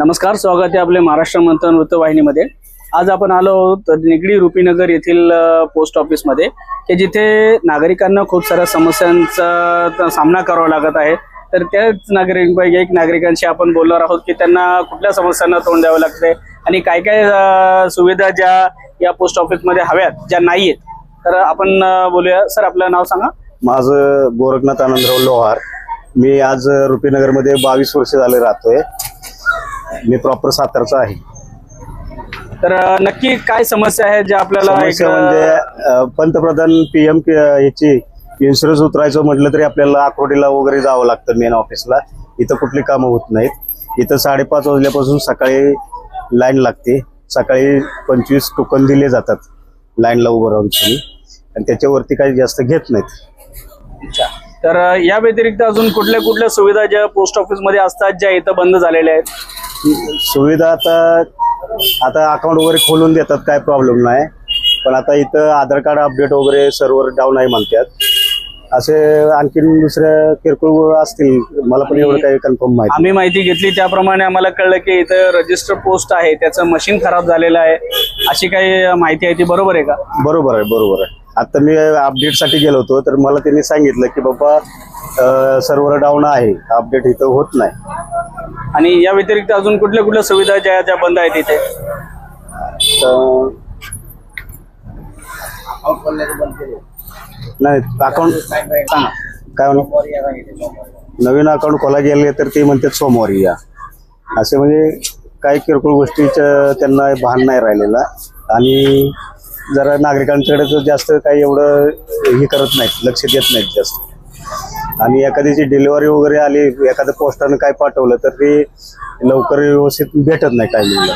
नमस्कार स्वागत आहे आपले महाराष्ट्र मंथन वृत्तवाहिनीमध्ये. आज आपण आलो आहोत निगडी रुपीनगर येथील पोस्ट ऑफिसमध्ये की जिथे नागरिकांना खूप साऱ्या समस्यांचा सामना करावा लागत आहे. तर त्याच नागरिकांपैकी एक नागरिकांशी आपण बोलणार आहोत की त्यांना कुठल्या समस्यांना तोंड द्यावं लागते आणि काय काय सुविधा ज्या या पोस्ट ऑफिसमध्ये हव्यात ज्या नाही आहेत तर आपण बोलूया. सर आपलं नाव सांगा. माझं गोरखनाथ आनंदराव लोहार. मी आज रुपीनगरमध्ये बावीस वर्ष झाले राहतोय. मी प्रॉपर सातारचा आहे. तर नक्की काय समस्या आहे ज्या आपल्याला एक, म्हणजे अं, पंतप्रधान पी एम याची इन्शुरन्स उतरायचं म्हटलं तरी आपल्याला आकोडीला वगैरे जावं लागतं मेन ऑफिसला इथं कुठली कामं होत नाहीत. इथं साडेपाच वाजल्यापासून सकाळी लाईन लागते. सकाळी पंचवीस टोकन दिले जातात लाईनला उभं राहून तुम्ही. आणि त्याच्यावरती काही जास्त घेत नाहीत. तर या व्यतिरिक्त अजून कुठल्या कुठल्या सुविधा ज्या पोस्ट ऑफिसमध्ये असतात ज्या इथं बंद झालेल्या आहेत? सुविधा आता आता अकाउंट वगैरे खोलून देतात काय प्रॉब्लेम नाही. पण आता इथं आधार कार्ड अपडेट वगैरे सर्व्हर डाऊन आहे म्हणतात. असे आणखीन दुसऱ्या किरकोळ असतील मला पण एवढं काही कन्फर्म माहिती आम्ही माहिती घेतली त्याप्रमाणे आम्हाला कळलं की इथं रजिस्टर पोस्ट आहे त्याचं मशीन खराब झालेलं आहे. अशी काही माहिती आहे ती बरोबर आहे का. बरोबर आहे बरोबर आहे. आता मी अपडेटसाठी गेलो होतो तर मला त्यांनी सांगितलं की बाबा सर्व्हर डाऊन आहे अपडेट इथं होत नाही. आणि या व्यतिरिक्त अजून कुठल्या कुठल्या सुविधा ज्या ज्या बंद आहेत इथे? तर नाही अकाउंट सांगा काय म्हणू? नवीन अकाउंट खोला गेले तर ते म्हणतात सोमवारी या. असे म्हणजे काही किरकोळ गोष्टीचं त्यांना भान नाही राहिलेला. आणि जरा नागरिकांकडे तर जास्त काही एवढं हे करत नाहीत लक्ष देत नाहीत जास्त. आणि एखाद्याची डिलिव्हरी वगैरे आली एखाद्या पोस्टानं काय पाठवलं तर ते लवकर व्यवस्थित भेटत नाही टायमिंगला